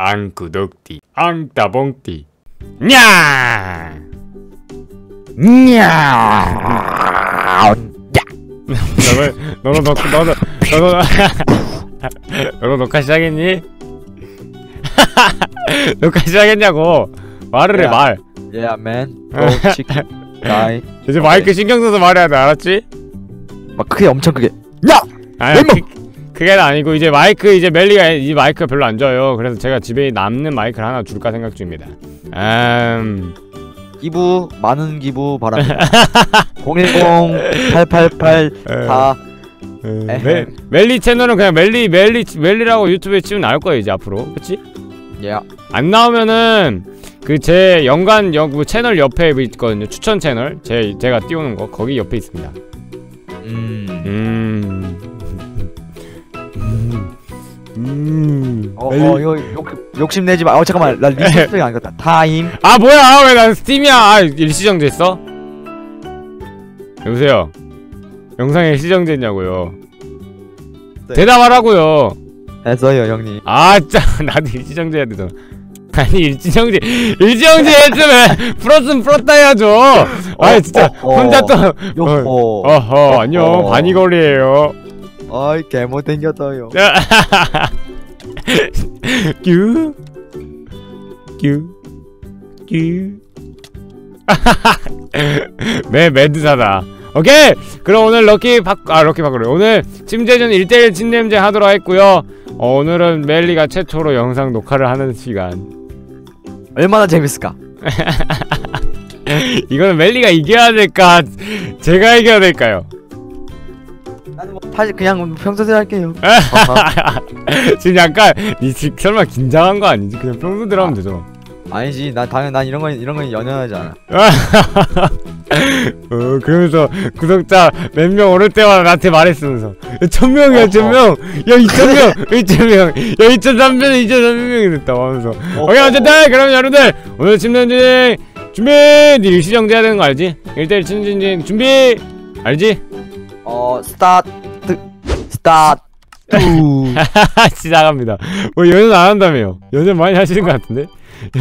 앙구독띠 앙따봉띠 냐 냐. 너는 너는 너 너는 너는 너는 녹화 시작했니? 녹화 시작했냐고 말을 해 야. 말. Yeah, man. Go chicken. 이제 마이크 신경 써서 말해야 돼 알았지? 막 크게 엄청 크게. 야. 아니 왼몸! 그, 그게 아니고 이제 마이크 이제 멜리가 이 마이크가 별로 안 좋아요. 그래서 제가 집에 남는 마이크를 하나 줄까 생각 중입니다. 음. 기부 많은 기부 바랍니다. 010 888 4 음, 에헴. 멜, 멜리 채널은 그냥 멜리 멜리 멜리라고 유튜브에 치면 나올 거예요 이제 앞으로 그치? Yeah. 안 나오면은 그 제 연간 여, 그 채널 옆에 있거든요 추천 채널 제 제가 띄우는 거 거기 옆에 있습니다 음. 음. 음. 음. 어, 멜리- 어 이거 욕, 욕심 내지 마. 어 잠깐만. 나 리스펙 안 갔다. 타임. 아 뭐야 왜 난 스팀이야 아 일시정지 했어? 여보세요 영상에 일시정지 했냐고요 네. 대답하라고요 했어요, 형님. 아 진짜 나도 일시정지 해야 되잖아 아니 일시정지 일시정지 했으면 풀었으면 풀었다 해야죠 아니 진짜 어, 어. 혼자 또 요호. 어허 안녕 어. 바니걸리에요 어이 개못 생겼어요. 큐 큐, 큐. 매 매드사다. 오케이. 그럼 오늘 럭키 바아 럭키 바꾸래. 오늘 침대전 1대1 침냄제 하도록 했고요. 어, 오늘은 멜리가 최초로 영상 녹화를 하는 시간. 얼마나 재밌을까? 이거는 멜리가 이겨야 될까? 제가 이겨야 될까요? 나는 뭐 사실 그냥 평소대로 할게요. 지금 약간 니 지금 설마 긴장한 거 아니지? 그냥 평소대로 하면 되잖아. 아니지. 난 당연 난 이런 건 이런 건 연연하지 않아. 어 그러면서 구독자 몇 명 오를 때마다 나한테 말했으면서 야, 천 명이야. 천 명, 야 이천 명, 이천 명, 야 이천 삼백, 이천 삼백 명이 됐다 하면서 오케이 어쨌든 그럼 여러분들 오늘 침전진 준비, 니 일시 정지해야 되는 거 알지? 1대1 침전진 준비, 알지? 어 스타트 스타트. 시작합니다. 뭐 연연 안 한다며요? 연연 많이 하시는 것 같은데?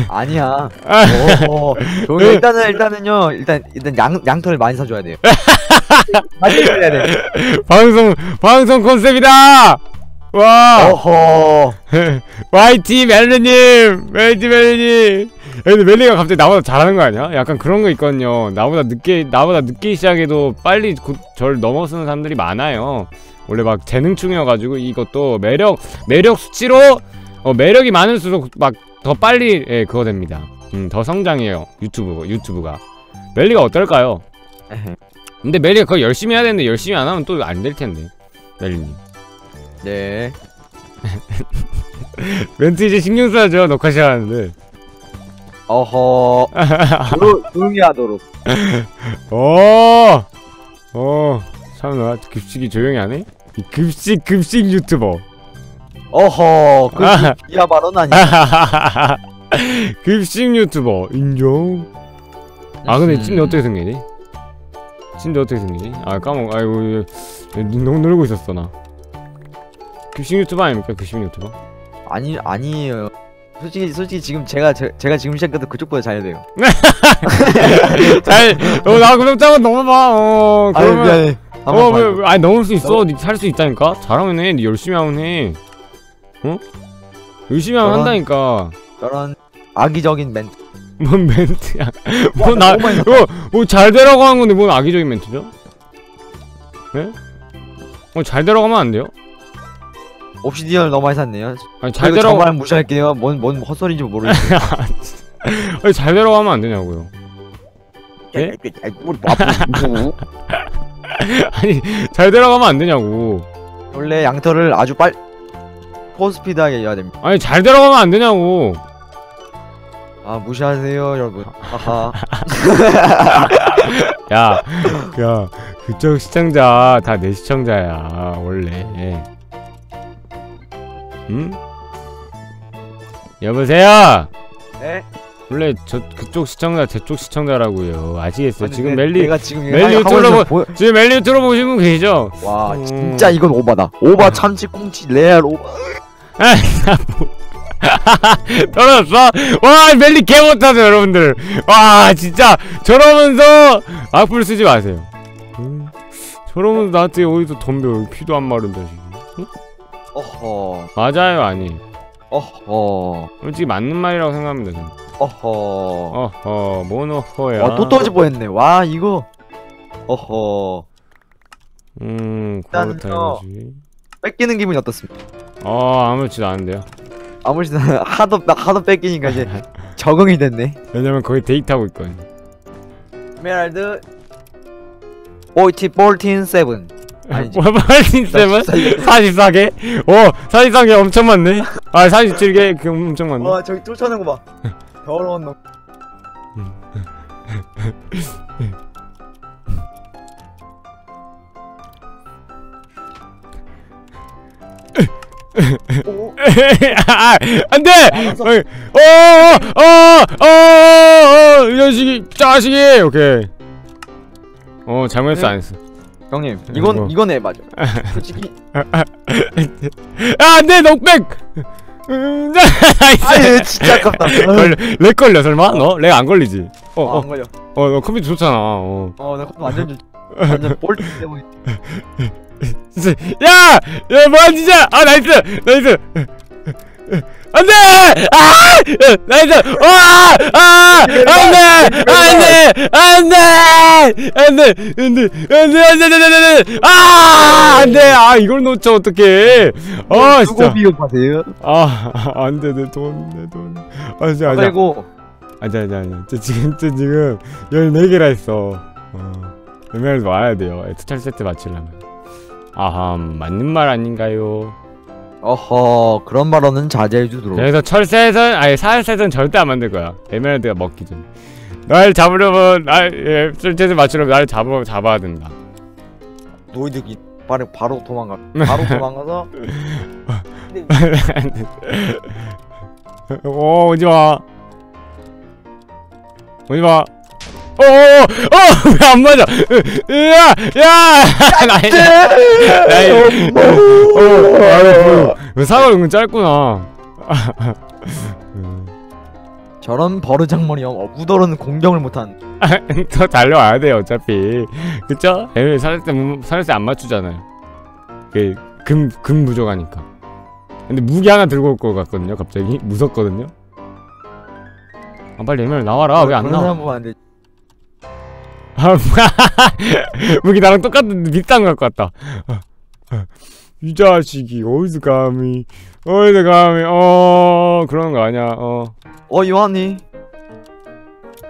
아니야. 아, 오, 종이 일단은 일단은요. 일단 일단 양 양털을 많이 사줘야 돼요. 많이 사줘야 돼. 방송 방송 컨셉이다. 와. 어허. YT 멜리님! 멜리 멜리님! 야, 근데 멜리가 갑자기 나보다 잘하는 거 아니야? 약간 그런 거 있거든요. 나보다 늦게, 나보다 늦게 시작해도 빨리 곧절 넘어서는 사람들이 많아요. 원래 막 재능충이어가지고 이것도 매력, 매력 수치로, 어, 매력이 많을수록 막 더 빨리, 예, 그거 됩니다. 음, 더 성장해요. 유튜브, 유튜브가. 멜리가 어떨까요? 근데 멜리가 그거 열심히 해야 되는데 열심히 안 하면 또 안 될 텐데. 멜리님. 네. 멘트 이제 신경 써야죠. 녹화 시작하는데. 어허. 조용- 조용히 하도록. 어, 어, 참나 급식이 조용히 하네. 이 급식 급식 유튜버. 어허. 그 아. 이하 발언 아니야. 급식 유튜버 인정. 아 근데 침대 어떻게 생기지? 침대 어떻게 생기지? 아 까먹. 아이고 너무 놀고 있었어 나. 급식 유튜버 아닙니까 급식 유튜버? 아니 아니에요. 솔직히 솔직히 지금 제가 제, 제가 지금 시작해도 그쪽보다 잘 돼요. 잘, 어, 나 그럼 짱은 넘어봐. 어, 아유 그러면. 미안해. 어, 왜, 왜, 아니 넘을 수 있어. 니살수 있다니까. 잘하면 해. 니 열심히 하면 해. 어? 열심히 하면 저런- 한다니까. 저런 악의적인 멘트. 뭔 멘트야? 와, 뭐 나, 너무 많이 뭐, 뭐잘 되라고 하는 건데 뭔 악의적인 멘트죠? 네? 어, 잘 되라고 하면 안 돼요? 옵시디언을 너무 많이 샀네요. 아니, 잘 그리고 정말 무시할게요. 뭔 뭔 헛소리인지 모르겠어요. 아니, 잘 하면 안 되냐고요. 예? 아니, 잘 하면 안 되냐고. 원래 양털을 아주 빨 포스피드하게 해야 됩니다. 아니, 잘 하면 안 되냐고. 아 무시하세요 여러분. 하하. 야, 야, 그쪽 시청자 다 내 시청자야, 원래. 응? 여보세요? 네. 원래 저 그쪽 시청자 저쪽 시청자라고요. 아시겠어요? 아니, 지금 내- 멜리 내가 지금 멜리 있는 보- 보... 지금 멜리 유튜브 보시는 분 계시죠? 와 음. 진짜 이건 오바다. 오바 참치 꽁치 레알 오바. 떨어졌어? 와 멜리 개 못하죠 여러분들 와 진짜 저러면서 악플 쓰지 마세요 음, 저러면서 나한테 어디서 덤벼 귀도 안 마른 자식이 어허. 맞아요 아니. 어허. 솔직히 맞는 말이라고 생각합니다 저는 어허. 어허 뭔 어허야? 와 또 떨어질 뻔했네. 와 이거. 어허. 음 그렇다 저- 이거지. 뺏기는 기분이 어떻습니까? 어 아무렇지도 않은데요. 아무리나 하도 하도 뺏기니까 이제 적응이 됐네. 왜냐면 거기 데이트하고 볼티 볼틴 세븐 아니지 월발틴 세븐? 44개? 오 44개 엄청 많네 아 47개 그 엄청 많네 와 저기 쫓아오는 거봐 더러운 놈 오, 아, 안돼! 알았어. 어 어 어어어이 자식이 자식이 오케이 어 잘못했어 네. 안 했어 형님 뭐. 이건 이건 에바죠 솔직히. 아 안돼 넉백! 음, 아유 진짜 아깝다. 걸려 렉 걸려 설마? 너? 렉 안 걸리지? 어안 걸려. 어어어너 컴퓨터 좋잖아 어. 어나 완전 좋- 완전 볼틴 세븐 야! 야, 뭐야, 진짜! 아, 나이스! 나이스! 안 돼! 아! 나이스! 와! 아! 안 돼! 안 돼! 안 돼! 안 돼! 안 돼! 안 돼! 안 돼! 안 돼! 안 돼! 안 돼! 아! 안 돼! 아, 이걸 놓쳐, 어떡해! 아, 진짜. 누구 비용하세요 아, 안 돼, 내 돈, 내 돈. 아, 진짜. 그리고 아니야, 아니야, 아니야. 저 지금, 저 지금 14개라 했어. 어. 에메랄드 와야 돼요. 투철 세트 맞추려면. 아하, 맞는 말 아닌가요? 어허 그런 발언은 자제해 주도록 그래서 철새선, 아니, 사슬새선 절대 안 만들 거야. 에메랄드가 먹기 전에. 날 잡으려면, 날, 예, 철새선 맞추려면 날 잡아, 잡아야 된다. 노이득이 바로 바로 도망가 바로 도망가서 오, 오지 마. 오지 마. 오, 오, 오, 왜안 맞아? 으아, 야, 나이, 나이, 아유, 왜 사과 은근 짧구나. 저런 버르장머리 형 어부더러는 공격을 못한 더 달려와야 돼요, 어차피. 그쵸? 에메 사슬세, 무- 사슬세 안 맞추잖아요. 그, 금, 금 부족하니까. 근데 무기 하나 들고 올 것 같거든요, 갑자기. 무섭거든요. 아, 빨리 에메 나와라. 왜 안 나와? 무기 나랑 똑같은데 비싼 거 갖고 왔다. 이 자식이 어디서 감히, 어디서 감히, 어, 그런 거 아니야, 어. 어 요한이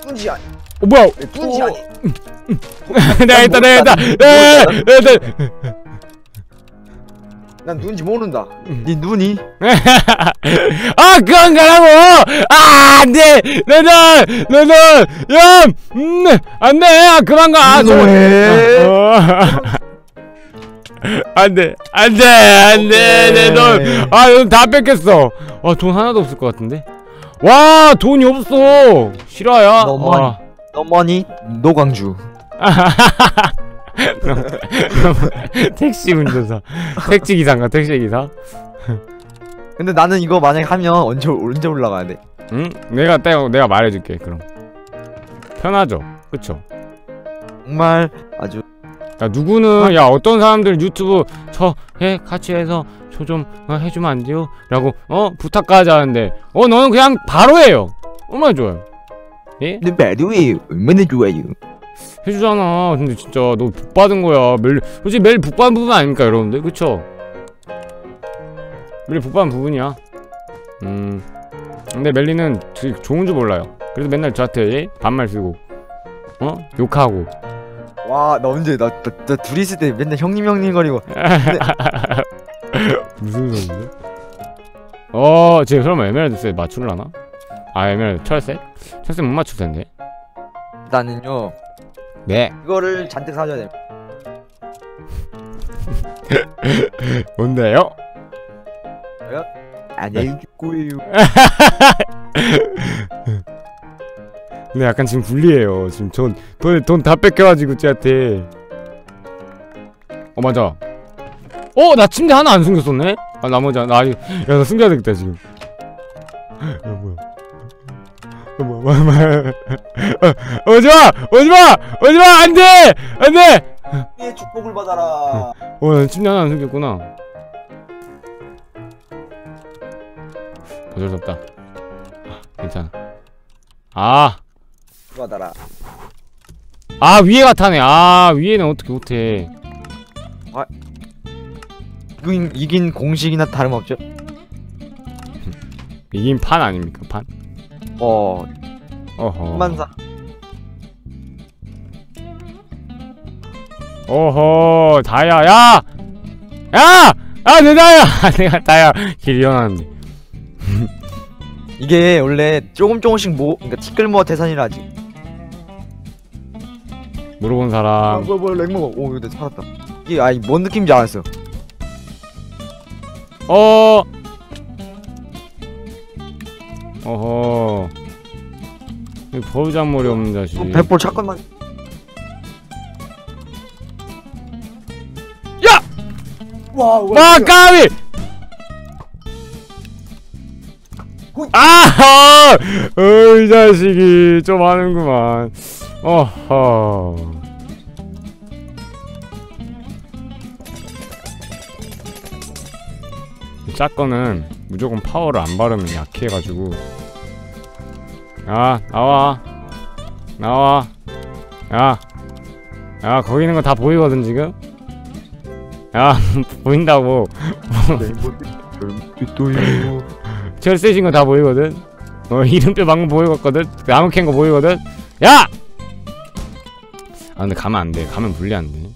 뚱지 아니 어, 뭐야. 뚱지 아니 내가 했다, 내가 했다. 내가 했다, 내가 했다. 난 누군지 모른다 네 눈이 아, 그건 가라고! 아, 안 돼! 내 눈! 내 눈! 야! 음, 안 돼! 아, 그만 가! 아, 저- 왜? 어. 안 돼! 안 돼! 안 돼! 내 눈! 아, 돈다 뺏겼어! 아, 돈 하나도 없을 것 같은데? 와, 돈이 없어! 실화야? 너무 아. 너머니 노광주 택시 운전사. 택시 기사인가? 택시 기사? 근데 나는 이거 만약에 하면 언제 언제 올라가야 돼 응? 내가 때 내가 말해줄게, 그럼. 편하죠? 그쵸? 정말 아주 야 누구는 야 어떤 사람들 유튜브 저 해 같이 해서 저 좀 해주면 안 돼요? 라고 어 부탁까지 하는데 어 너는 그냥 바로 해요 얼마나 좋아요 예? 근데 매력이 얼마나 좋아요 해주잖아 근데 진짜 너 복받은 거야 매일 솔직히 매일 복받은 부분 아닙니까 여러분들 그쵸? 매일 복받은 부분이야 음 근데 멜리는 좋은 줄 몰라요 그래서 맨날 저한테 반말 쓰고 어? 욕하고 와 나 언제 나, 나, 나 둘이 있을 때 맨날 형님 형님 거리고 무슨 소리지? 어, 지금 설마 에메랄드 셋 맞출라나? 아, 에메랄드 철새? 철새 못 맞출 텐데. 나는요 네. 이거를 잔뜩 사줘야 돼 뭔데요? 안녕히 있고요 근데 약간 지금 불리해요. 지금 돈, 돈, 돈 다 뺏겨가지고 쟤한테. 어, 맞아. 어, 나 침대 하나 안 숨겼었네? 아, 나머지. 나, 야, 나 숨겨야 되겠다, 지금. 어, 뭐야? 어, 뭐야, 오지 마! 오지 마! 오지 마! 안 돼! 안 돼! 의 축복을 받아라. 어, 난 침대 하나 안 없다. 아, 괜찮아. 아, 받아라. 아, 위에가 타네. 아, 위에는 어떻게 못해. 이긴, 이긴 공식이나 다름없죠? 이긴 판 아닙니까, 판? 어, 어허. 만사. 어허, 다야, 야! 야! 아, 내 다야! 내가 다야. 길 이어나는데. 이게 원래 조금 조금씩 모, 그러니까 티끌 모아 태산이라지. 물어본 아, 사람. 뭐야, 뭐야, 렉 먹어. 오, 이거 살았다. 이게, 아니, 뭔 느낌인지 알았어. 어. 어허. 이 버르장머리 없는 자식. 어, 백볼 잠깐만. 야! 와, 아, 까비! 아! 어, 이 자식이 좀 하는구만. 어허. 이 짝거는 무조건 파워를 안 바르면 약해가지고. 야, 나와. 나와. 야. 야, 거기 있는 거 다 보이거든, 지금? 야, 보인다고. 철 쓰신 거 다 보이거든. 어 이름표 방금 보이거든. 나무 캔 거 보이거든. 야! 아 근데 가면 안 돼. 가면 불리한데.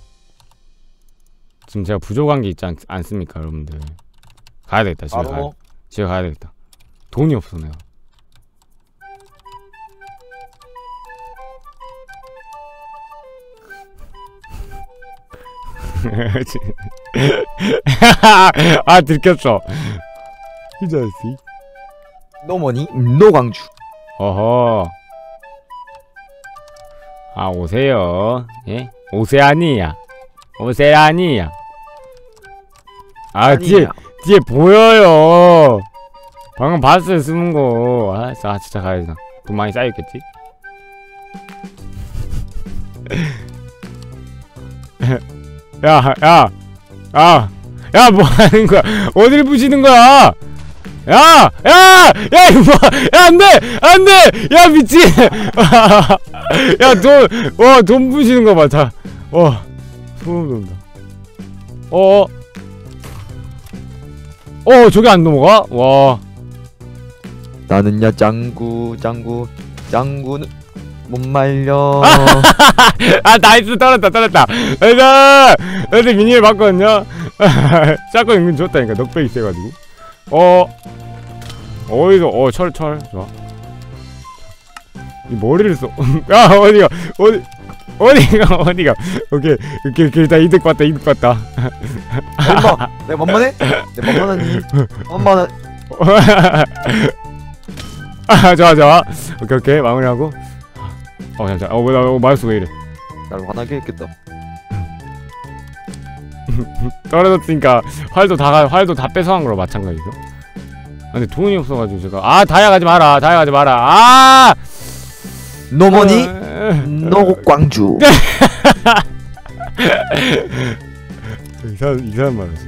지금 제가 부족한 게 있지 않, 않습니까, 여러분들? 가야 되겠다. 집에 가야. 집에 가야 되겠다. 돈이 없어 내가. 아 들켰어. 이 자식. 노머니 노광주. 어허. 아, 오세요. 예? 오세아니야. 오세아니야. 아, 뒤에, 아니야. 뒤에 보여요. 방금 봤어요, 쓰는 거. 아, 아 진짜 가야지. 나. 돈 많이 쌓였겠지? 야, 야, 야, 야, 뭐 하는 거야? 어딜 부시는 거야? 야! 야! 야, 이거 뭐, 야, 안 돼! 안 돼! 야, 미친! 야, 돈, 와, 돈 부시는 거 봐, 자. 와, 소름 돋는다. 어, 어. 어, 저게 안 넘어가? 와. 나는야 짱구 짱구 짱구는 못 말려. 아, 나이스, 떨었다, 떨었다. 나이스! 근데 미니를 봤거든요? 샷건 은근 좋다니까, 넉백 있어가지고. 어, 어디서, 어, 철, 철. 좋아. 이 머리를 써. 야, 어디가, 어디, 어디가, 어디가. 오케이, 오케이, 오케이, 일단 이득 봤다, 이득 봤다. 엄마, 내가 만만해? 내가 만만하니? 만만한. 아, 좋아, 좋아. 오케이, 오케이, 마무리하고. 어, 잠깐, 어, 뭐야, 어, 마우스 왜 이래. 나를 화나게 했겠다. 떨어졌으니까 활도 다 가- 활도 다 뺏어간 거랑 마찬가지죠. 아, 근데 돈이 없어가지고 제가 아 다이아 가지 마라 다이아 가지 마라 아 노머니 어, 노광주. 이상 이상한 말 하시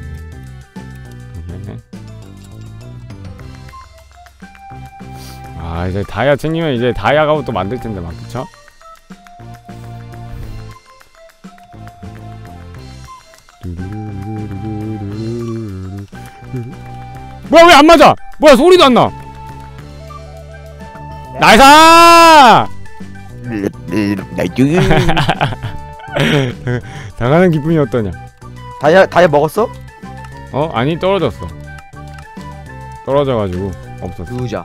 아 이제 다이아 챙기면 이제 다이아 가고 또 만들 텐데 막 그쵸? 뭐야 왜 안 맞아? 뭐야 소리도 안 나? 나이스. 당하는 기분이 어떠냐? 다이아 다이아 먹었어? 어 아니 떨어졌어. 떨어져가지고 없었어. 두자.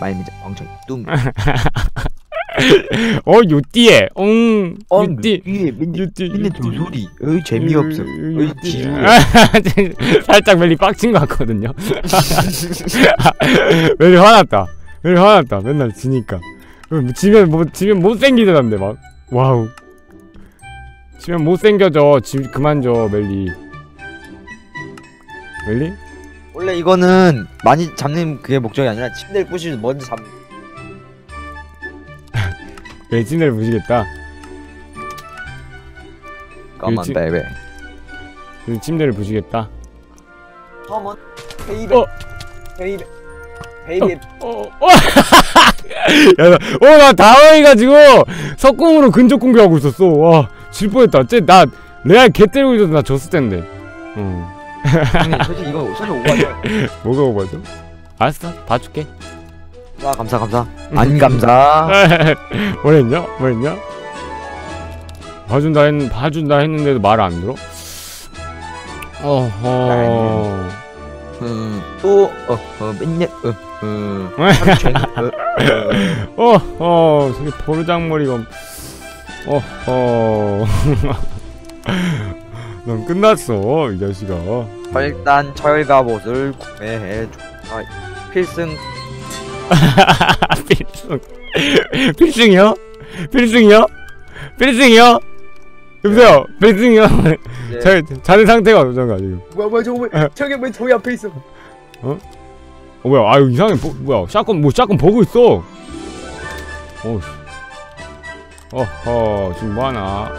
말미자 왕청 뚱. 어 요띠에 응 요띠 위에 맨 요띠 맨날 저 소리. 어이 재미없어. 어이 지루해. 살짝 멜리 빡친 것 같거든요. 멜리 화났다. 멜리 화났다. 맨날 지니까. 어, 지면 뭐 지면 못 생기더란데 막. 와우. 지면 못 생겨져. 지 그만 줘 멜리. 멜리? 원래 이거는 많이 잡는 그게 목적이 아니라 침대를 부시면 먼저 잡는 외진을 부시겠다. 까만. 베베 그 침대를 부시겠다. 커먼 베이베 어. 베이베 베이베 어, 어. 야, 나, 어, 나 당황해가지고 석궁으로 근접 공격하고 있었어. 와, 질 뻔했다. 쟤나 레알 개 때리고 있어서 나 졌을 텐데. 어, 형님 솔직히 이거 솔직히 오버죠 뭐가 오버죠? 알았어, 봐줄게. 와 감사 감사 안 감사 뭐랬냐? 뭐랬냐? 봐준다 했, 봐준다 했는데도 말 안 들어? 어허. 음또어어 맨날 어어 어허, 저기 보르장머리가. 어허. 넌 끝났어, 이 자식아. 일단 철갑옷을 구매해 줘 아, 필승 필승. 필승이요? 필승이요? 필승이요? 여보세요, 필승이요? 이제 자, 자네 상태가 어떤가, 지금? 뭐야 뭐야 저거 왜 저게 왜 저기 앞에 있어 어, 뭐야, 아유, 이상해. 뭐, 뭐야, 샷건, 뭐, 샷건 보고 있어. 어우, 씨. 어허, 지금 뭐하나.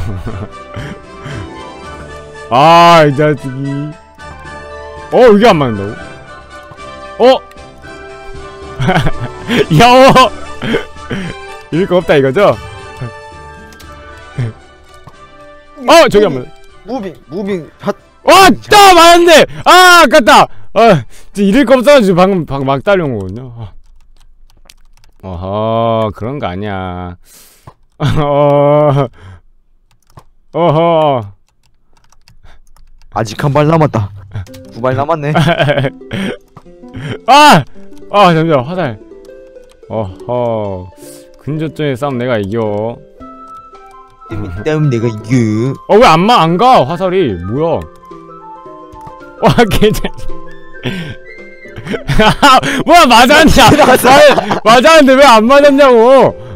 아, 이 자식이. 어, 이게 안 맞는다고? 어? 야, 어! 이럴 거 없다, 이거죠? 어, 저기 한 번. 무빙 무빙 핫 와! 따! 맞았네! 아! 아깝다! 아, 진짜 이럴 거 없어가지고 방금, 방금 막 따려온 거거든요. 아. 어허, 그런 거 아니야. 어, 어허. 아직 한 발 남았다 두 발 남았네 아! 아, 잠시만, 화살. 어허. 근접전의 싸움 내가 이겨. 때문에 내가 이겨 어, 왜 안 마, 안 가? 화살이. 뭐야. 와, 괜찮. 뭐야, 맞았냐? 아, 맞았는데 왜 안 맞았냐고.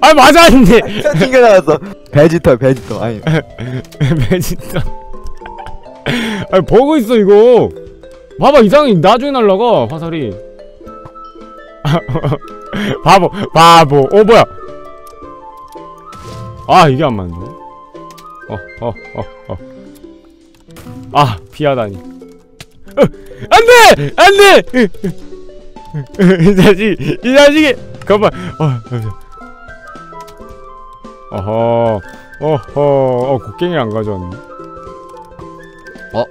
아, 맞았는데. 튕겨 나갔어 베지터 베지터 아니 왜 진짜. 아, 보고 있어, 이거. 봐봐, 이상해. 나중에 날라가, 화살이. 바보, 바보. 어, 뭐야. 아, 이게 안 맞네. 어, 어, 어, 어. 아, 피하다니. 어, 안 돼! 안 돼! 이 자식, 이 자식이! 잠깐만. 어, 잠시만. 어허, 어허, 어, 곡괭이를 안 가져왔네. 어?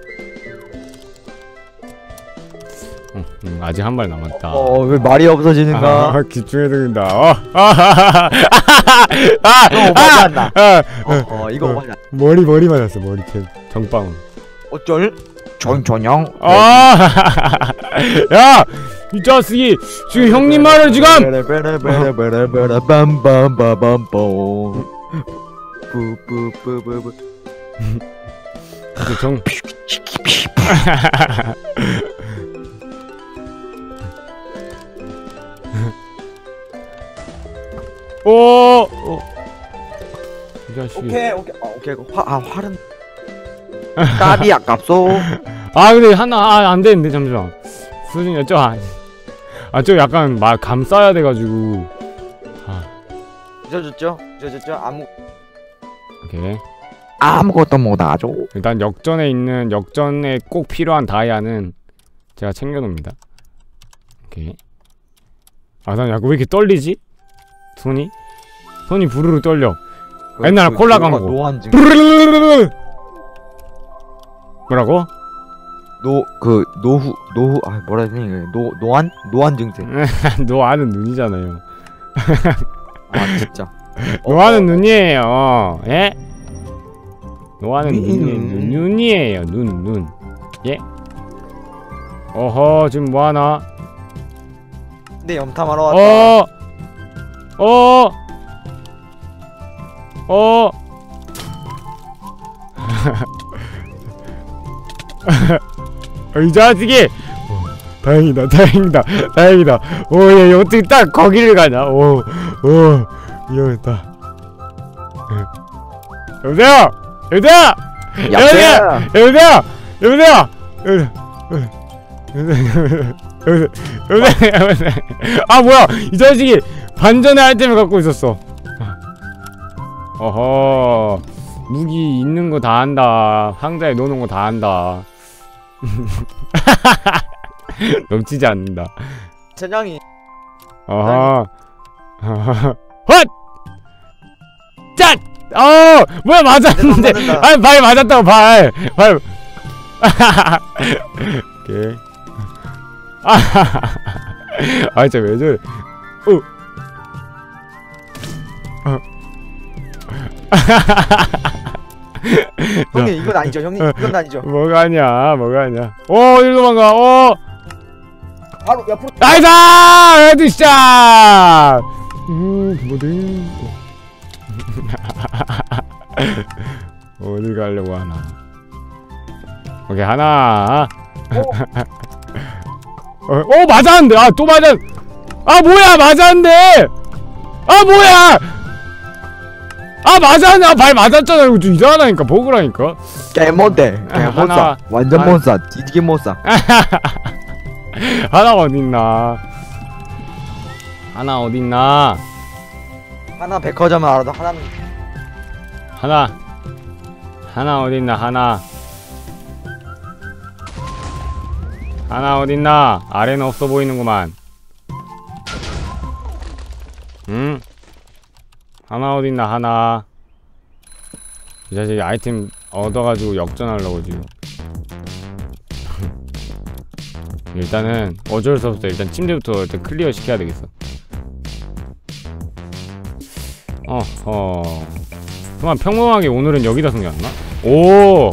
음, 음, 아직 한 발 남았다. 어 왜 말이 없어지는가 아, 기중에 든다. 어, 아, 아, 이거 오바지 않나 아, 어, 어 이거 어. 오바지 않나 머리 머리 맞았어 머리 제 정방울. 어쩔 전전형 아, 야, 이 자식이 지금 형님 말을 지금. 빰빰빰빰빰 뿌뿌뿌뿌뿌 그 정. 오, 어. 이 자식이. 오케이 오케이 아 오케이 화, 아 활은 까비 아깝소 아 근데 하나 아, 안 되는데 잠시만 수준이 저 아니 아저 약간 말 감싸야 돼가지고. 잊어줬죠? 잊어줬죠? 아무 오케이. 아무것도 못하죠. 일단 역전에 있는 역전에 꼭 필요한 다이아는 제가 챙겨놓습니다. 오케이. 아난 약간 왜 이렇게 떨리지? 손이? 손이 부르르 떨려. 옛날에 콜라 광고. 부르르르르르! 뭐라고 노 그 노후 노후 아 뭐라 해야 되니 노 노안 노안 증세 너 아는 눈이잖아요 아 진짜 너 아는 눈이에요 예 눈이, 눈. 눈, 눈 이에요 눈 눈. 예? 어허 지금 뭐하나? 근데 염탐하러 왔다 어! 어! 어! 어, 이 자식이! 어, 다행이다 다행이다 다행이다 오얘 어떻게 딱 거기를 가냐 오오 위험했다 예. 여보세요! 여보세요! 야 여보세요! 여보세요! 여보세요! 여보세요! 여보세요! 여보세요! 여보세요! 아 뭐야! 이 자식이 반전의 아이템을 갖고 있었어. 어허. 무기 있는 거 다 한다. 상자에 넣어놓은 거 다 한다. 넘치지 않는다. 전장이 어허. 헛! 짠! 어! 뭐야 맞았는데. 아니 발 맞았다고 발. 발. 오케이. 아. 아 진짜 왜 저래? 어. 어. 형님 이건 아니죠 형님 이건 아니죠 뭐가 아니야 뭐가 아니야. 오 일로 도망가. 오. 바로 옆으로 나이다! 헤드샷! 음, 뭐든. 어디 가려고 하나. 오케이, 하나. 어, 어, 맞았는데! 아, 또 맞았! 아, 뭐야! 맞았는데! 아, 뭐야! 아, 맞았네! 아, 발 맞았잖아! 이거 좀 이상하다니까, 버그라니까. 개몬데 아. 개못사 완전 하나. 못사 뒤지게 못사 하나 어딨나. 하나 어딨나. 하나 백화점을 알아도 하나는 하나 하나 어딨나 하나 하나 어딨나 아래는 없어 보이는구만 응? 하나 어딨나 하나. 이 자식이 아이템 얻어가지고 역전하려고 지금. 일단은 어쩔 수 없어. 일단 침대부터 일단 클리어 시켜야 되겠어. 어허 그만 평범하게 오늘은 여기다 숨겼나? 오!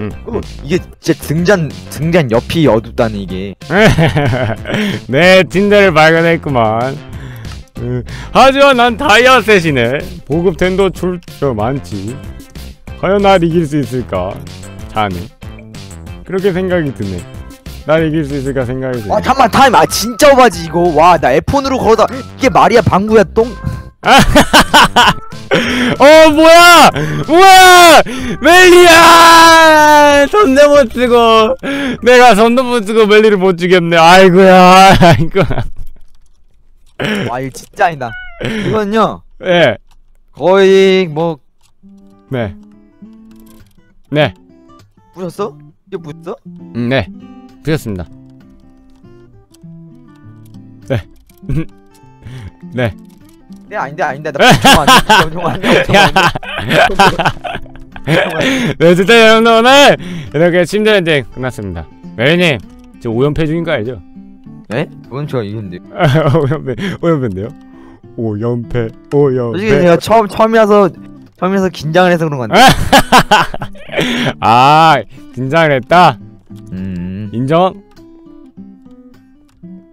와 이거 이게 진짜 등잔 등잔 옆이 어둡다는 이게 내 틴데를 발견했구만. 음, 하지만 난 다이아 셋이네. 보급템도 출처 많지. 과연 날 이길 수 있을까? 자네. 그렇게 생각이 드네. 날 이길 수 있을까 생각이 드네. 와 잠만 타임 아 진짜 오바지 이거 와나 에폰으로 걸어다 이게 말이야 방구야 똥 어 뭐야 뭐야 멜리야 손도 못 쓰고 내가 손도 못 쓰고 멜리를 못 죽였네 아이고야 아이고 와 이거 진짜 아니다 이건요 예 거의 뭐 네. 네. 부셨어? 이게 부셨어? 음, 네. 부셨습니다. 네. 네. 네 아닌데 아닌데 나 엄청 안돼 엄청 안돼 네, 진짜 여러분들 오늘 이렇게 침대 랜딩 끝났습니다. 메리님, 지금 오연패 중인 거 알죠? 에? 그건 제가 이겼는데 오연패, 오연패인데요? 오연패, 오연패. 솔직히 제가 처음 처음이라서 처음이라서 긴장을 해서 그런 건데 아, 긴장을 했다? 음 인정?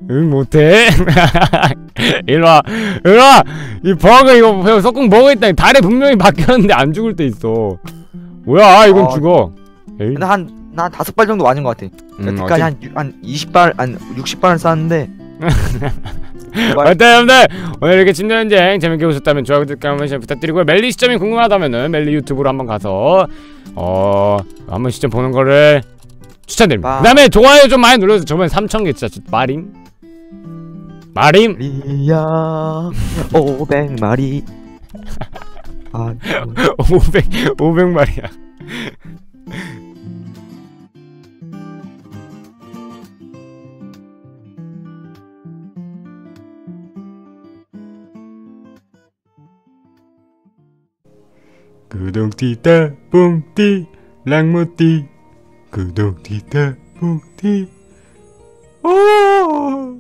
응 못해? 일로와. 일로와! 이 버그 이거 형 석궁 버그 있다 달에 분명히 바뀌었는데 안 죽을 때 있어. 뭐야 이건 어. 죽어. 에이. 근데 한 나 다섯 발 정도 맞은 것 같아. 음, 여태까지 한, 유- 한 20발 한 60발을 쐈는데. 어때 여러분들? 오늘 이렇게 침대연쟁 재밌게 보셨다면 좋아요 구독 한번 씩 부탁드리고요. 멜리 시점이 궁금하다면은 멜리 유튜브로 한번 가서 어 한번 시점 보는 거를 추천드립니다. 아. 그 다음에 좋아요 좀 많이 눌러주세요. 저번에 3,000개 진짜 마림 마림. 리야 500마리. 아 500 500마리야. 구동티다 뽕띠 랑모띠 구동티다 뽕띠 오